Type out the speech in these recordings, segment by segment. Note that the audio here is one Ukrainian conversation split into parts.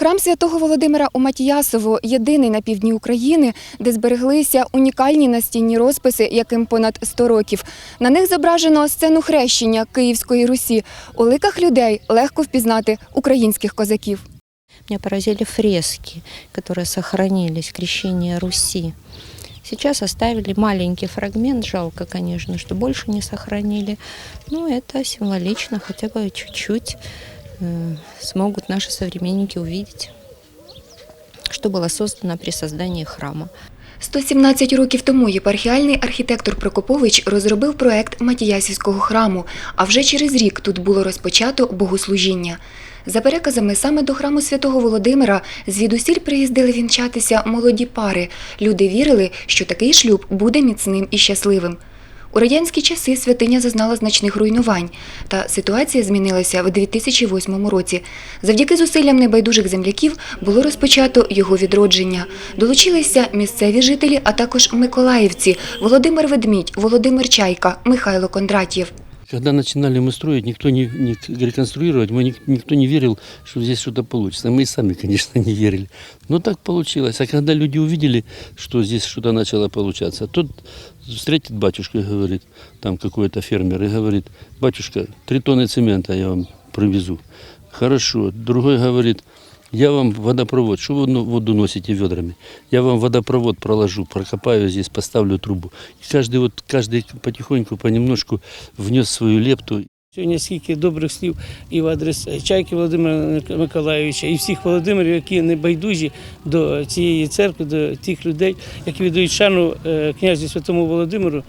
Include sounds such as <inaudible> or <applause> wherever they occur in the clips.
Храм святого Володимира у Матіясово єдиний на півдні України, де збереглися унікальні настінні розписи, яким понад 100 років. На них зображено сцену хрещення Київської Русі. У ликах людей легко впізнати українських козаків. Меня поразили фрески, которые сохранились, крещение Руси. Сейчас оставили маленький фрагмент, жалко, конечно, что больше не сохранили. Но это символично, хотя бы чуть-чуть э, смогут наши современники увидеть, что было создано при создании храма. 117 років тому єпархіальний архітектор Прокопович розробив проект Матіясівського храму, а вже через рік тут було розпочато богослужіння. За переказами, саме до храму святого Володимира звідусіль приїздили вінчатися молоді пари. Люди вірили, що такий шлюб буде міцним і щасливим. У радянські часи святиня зазнала значних руйнувань, та ситуація змінилася в 2008 році. Завдяки зусиллям небайдужих земляків було розпочато його відродження. Долучилися місцеві жителі, а також миколаївці Володимир Ведмідь, Володимир Чайка, Михайло Кондратєв. Когда начинали мы строить, никто не, не реконструировать, мы, ник- никто не верил, что здесь что-то получится. Мы и сами, <laughs> конечно, не верили. Но так получилось. А когда люди увидели, что здесь что-то начало получаться, тот встретит батюшка и говорит, там какой-то фермер, и говорит, батюшка, три тонны цемента я вам привезу. Хорошо. Другой говорит, я вам водопровод, что вы ну- воду носите ведрами? Я вам водопровод проложу, прокопаю здесь, поставлю трубу. И каждый вот, каждый потихоньку, понемножку внес свою лепту. Сьогодні скільки добрих слів і в адрес Чайки Володимира Миколайовича, і всіх Володимирів, які не байдужі до цієї церкви, до тих людей, які віддають шану е, князю Святому Володимиру.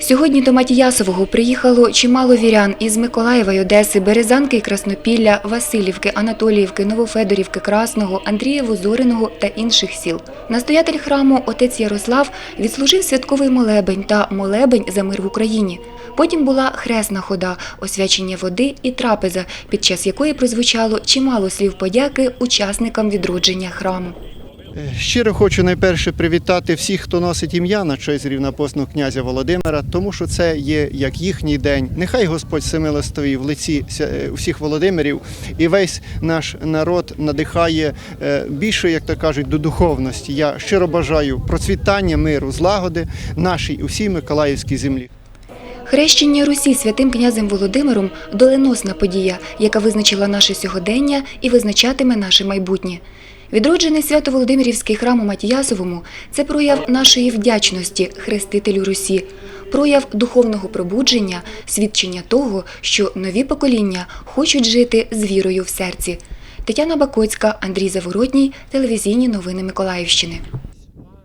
Сьогодні до Матіясового приїхало чимало вірян із Миколаєва й Одеси, Березанки і Краснопілля, Васильівки, Анатоліївки, Новофедорівки, Красного, Андрієво, Зориного та інших сіл. Настоятель храму отець Ярослав відслужив святковий молебень та молебень за мир в Україні. Потім була хресна хода, освячення води і трапеза, під час якої прозвучало чимало слів подяки учасникам відродження храму. Щиро хочу найперше привітати всіх, хто носить ім'я на честь рівнопосного князя Володимира, тому що це є як їхній день. Нехай Господь Семилостовий в лиці е, всіх Володимирів і весь наш народ надихає е, більше, як то кажуть, до духовності. Я щиро бажаю процвітання, миру, злагоди нашій усій Миколаївській землі. Хрещення Русі святим князем Володимиром – доленосна подія, яка визначила наше сьогодення і визначатиме наше майбутнє. Відроджений свято-Володимирівський храм у Матіясовому – це прояв нашої вдячності хрестителю Русі, прояв духовного пробудження, свідчення того, що нові покоління хочуть жити з вірою в серці. Тетяна Бакоцька, Андрій Заворотній, телевізійні новини Миколаївщини.